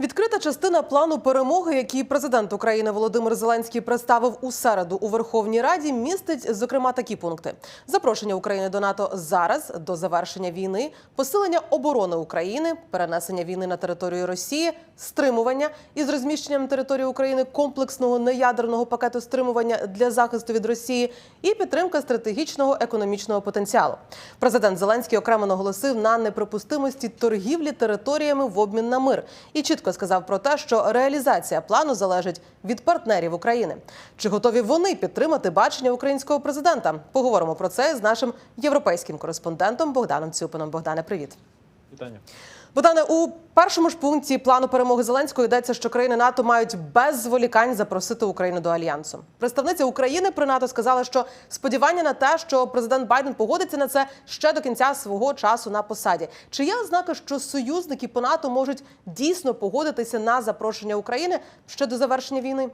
Відкрита частина плану перемоги, який президент України Володимир Зеленський представив у середу у Верховній Раді, містить зокрема такі пункти: запрошення України до НАТО зараз до завершення війни, посилення оборони України, перенесення війни на територію Росії, стримування із розміщенням території України комплексного неядерного пакету стримування для захисту від Росії і підтримка стратегічного економічного потенціалу. Президент Зеленський окремо наголосив на неприпустимості торгівлі територіями в обмін на мир і чітко сказав про те, що реалізація плану залежить від партнерів України. Чи готові вони підтримати бачення українського президента? Поговоримо про це з нашим європейським кореспондентом Богданом Цюпином. Богдане, привіт. Вітання. Богдане, у першому ж пункті плану перемоги Зеленського йдеться, що країни НАТО мають без зволікань запросити Україну до альянсу. Представниця України при НАТО сказала, що сподівання на те, що президент Байден погодиться на це ще до кінця свого часу на посаді. Чи є ознака, що союзники по НАТО можуть дійсно погодитися на запрошення України ще до завершення війни?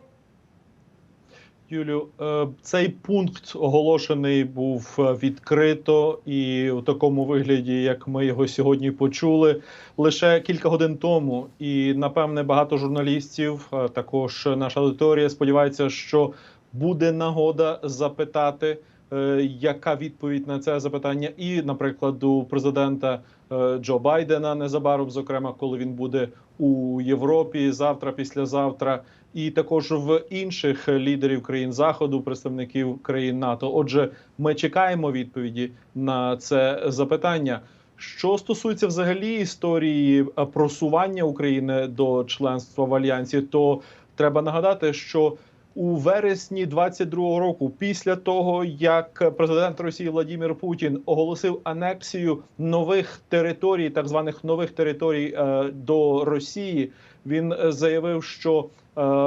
Юлю, е, цей пункт оголошений був е, відкрито і у такому вигляді, як ми його сьогодні почули, лише кілька годин тому. І напевне багато журналістів, також наша аудиторія, сподівається, що буде нагода запитати, е, яка відповідь на це запитання, і, наприклад, у президента е, Джо Байдена незабаром, зокрема, коли він буде у Європі завтра, післязавтра, і також в інших лідерів країн заходу, представників країн НАТО. Отже, ми чекаємо відповіді на це запитання. Що стосується взагалі історії е, просування України до членства в альянсі, то треба нагадати, що у вересні 22-го року, після того як президент Росії Владимир Путін оголосив анексію нових територій, так званих нових територій е, до Росії, він е, заявив, що е,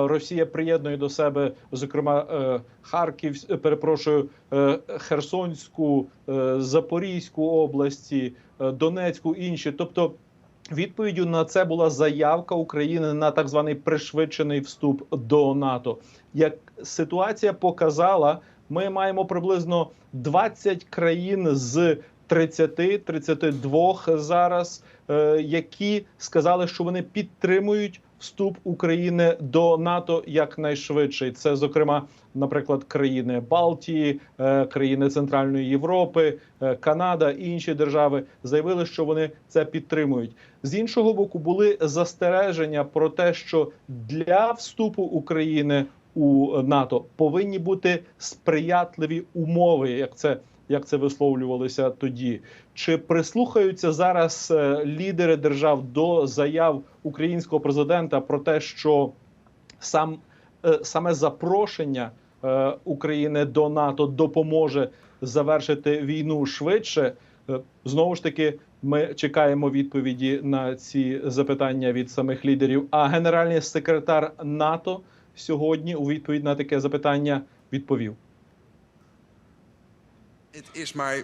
Росія приєднує до себе, зокрема, е, Харків, перепрошую, Херсонську, Запорізьку області, Донецьку інші, тобто. Відповіддю на це була заявка України на так званий пришвидшений вступ до НАТО. Як ситуація показала, ми маємо приблизно 20 країн з 30-32 зараз, е, які сказали, що вони підтримують вступ України до НАТО якнайшвидше. Це, зокрема, наприклад, країни Балтії, е, країни Центральної Європи, е, Канада і інші держави заявили, що вони це підтримують. З іншого боку, були застереження про те, що для вступу України у НАТО повинні бути сприятливі умови, як це як це висловлювалося тоді. Чи прислухаються зараз е, лідери держав до заяв українського президента про те, що сам е, саме запрошення е, України до НАТО допоможе завершити війну швидше? Знову ж таки, ми чекаємо відповіді на ці запитання від самих лідерів. А генеральний секретар НАТО сьогодні у відповідь на таке запитання відповів. Het is maar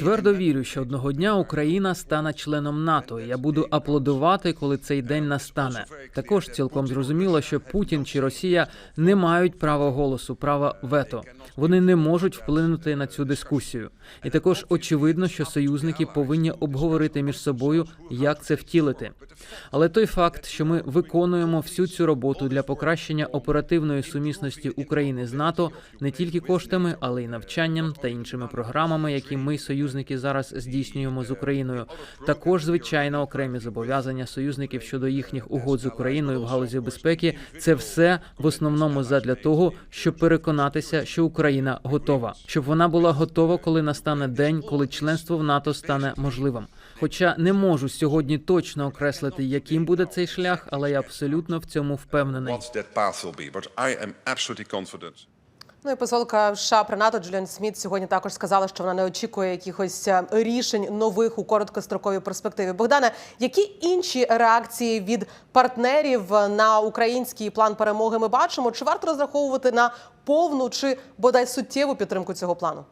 Твердо вірю, що одного дня Україна стане членом НАТО. Я буду аплодувати, коли цей день настане. Також цілком зрозуміло, що Путін чи Росія не мають права голосу, права вето. Вони не можуть вплинути на цю дискусію. І також очевидно, що союзники повинні обговорити між собою, як це втілити. Але той факт, що ми виконуємо всю цю роботу для покращення оперативної сумісності України з НАТО не тільки коштами, але й навчанням та іншими програмами, які ми, союзники, зараз здійснюємо з Україною. Також звичайно окремі зобов'язання союзників щодо їхніх угод з Україною в галузі безпеки. Це все в основному задля того, щоб переконатися, що Україна готова, щоб вона була готова, коли настане день, коли членство в НАТО стане можливим. Хоча не можу сьогодні точно окреслити, яким буде цей шлях, але я абсолютно в цьому впевнений. Ну і посолка США при НАТО Джуліан Сміт сьогодні також сказала, що вона не очікує якихось е, рішень нових у короткостроковій перспективі. Богдане, які інші реакції від партнерів на український план перемоги ми бачимо? Чи варто розраховувати на повну чи бодай суттєву підтримку цього плану?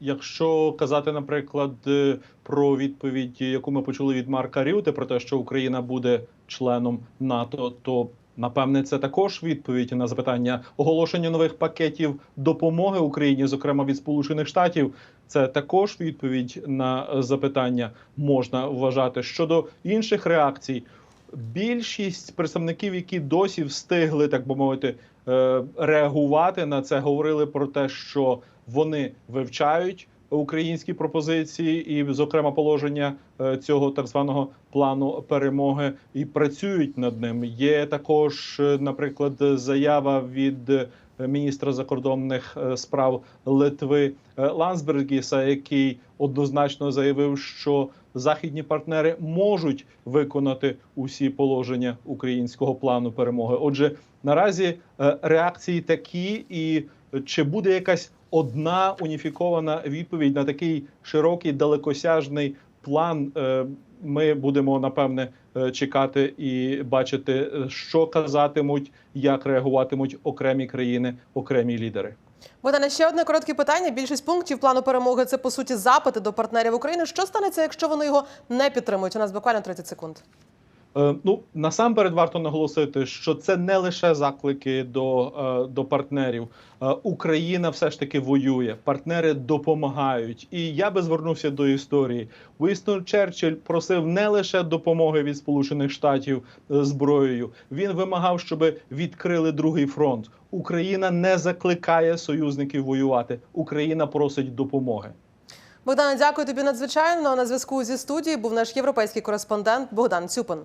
Якщо казати, наприклад, е, про відповідь, яку ми почули від Марка Рюте, про те, що Україна буде членом НАТО, то Напевне, це також відповідь на запитання оголошення нових пакетів допомоги Україні, зокрема від Сполучених Штатів. Це також відповідь на запитання можна вважати щодо інших реакцій. Більшість представників, які досі встигли, так би мовити, е, реагувати на це, говорили про те, що вони вивчають українські пропозиції, і, зокрема, положення е, цього так званого плану перемоги, і працюють над ним. Є також, е, наприклад, заява від е, міністра закордонних справ Литви Лансбергіса, який однозначно заявив, що західні партнери можуть виконати усі положення українського плану перемоги. Отже, наразі реакції такі, і чи буде якась одна уніфікована відповідь на такий широкий далекосяжний план? е, Ми будемо напевне е, чекати і бачити, що казатимуть, як реагуватимуть окремі країни, окремі лідери. Богдане, ще одне коротке питання. Більшість пунктів плану перемоги це по суті запити до партнерів України. Що станеться, якщо вони його не підтримують? У нас буквально 30 секунд. Е, Ну насамперед варто наголосити, що це не лише заклики до, е, до партнерів. Е, Україна все ж таки воює, партнери допомагають. І я би звернувся до історії. Вістон Черчилль просив не лише допомоги від Сполучених Штатів зброєю. Він вимагав, щоб відкрили другий фронт. Україна не закликає союзників воювати. Україна просить допомоги. Богдане, дякую тобі надзвичайно. На зв'язку зі студією був наш європейський кореспондент Богдан Цюпин.